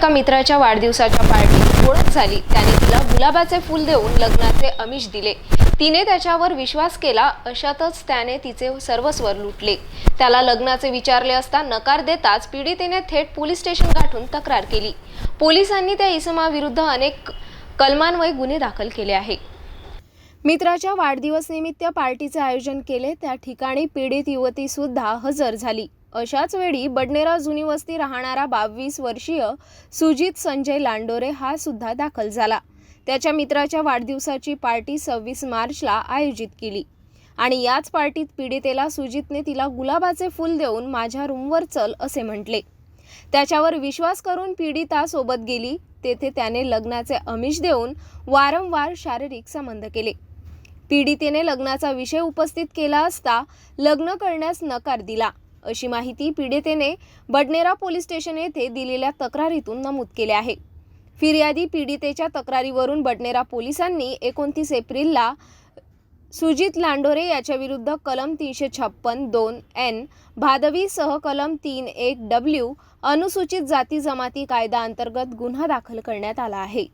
एका मित्राच्या वाढदिवसाच्या पार्टीत ओळख झाली. त्याने तिला गुलाबाचे फूल देऊन लग्नाचे आमिष दिले. तिने त्याच्यावर विश्वास केला अशातच त्याने तिचे सर्वस्व लुटले. त्याला लग्नाचे विचारले असता नकार देताच पीडितेने थेट पोलीस स्टेशन गाठून तक्रार केली. पोलिसांनी त्या इसमाविरुद्ध अनेक कलमान्वये गुन्हे दाखल केले आहे. मित्राच्या वाढदिवस निमित्त पार्टीचे आयोजन केले. त्या ठिकाणी पीडित युवती सुद्धा हजर झाली. अशाच वेळी बडनेरा जुनी वस्ती राहणारा बावीस वर्षीय सुजित संजय लांडोरे हा सुद्धा दाखल झाला. त्याच्या मित्राच्या वाढदिवसाची पार्टी सव्वीस मार्चला आयोजित केली. आणि याच पार्टीत पीडितेला सुजितने तिला गुलाबाचे फूल देऊन माझ्या रूमवर चल असे म्हटले. त्याच्यावर विश्वास करून पीडिता सोबत गेली. तेथे त्याने लग्नाचे आमिष देऊन वारंवार शारीरिक संबंध केले. पीडितेने लग्नाचा विषय उपस्थित केला असता लग्न करण्यास नकार दिला. अशी माहिती पीडितेने बडनेरा पोलीस स्टेशन येथे दिलेल्या तक्रारीतून नमूद केले आहे. फिर्यादी पीडितेच्या तक्रारीवरून बडनेरा पोलिसांनी एकोणतीस एप्रिलला सुजित लांडोरे याच्याविरुद्ध कलम तीनशे छप्पन दोन एन भादवीसह कलम तीन एक डब्ल्यू अनुसूचित जाती जमाती कायदा अंतर्गत गुन्हा दाखल करण्यात आला आहे.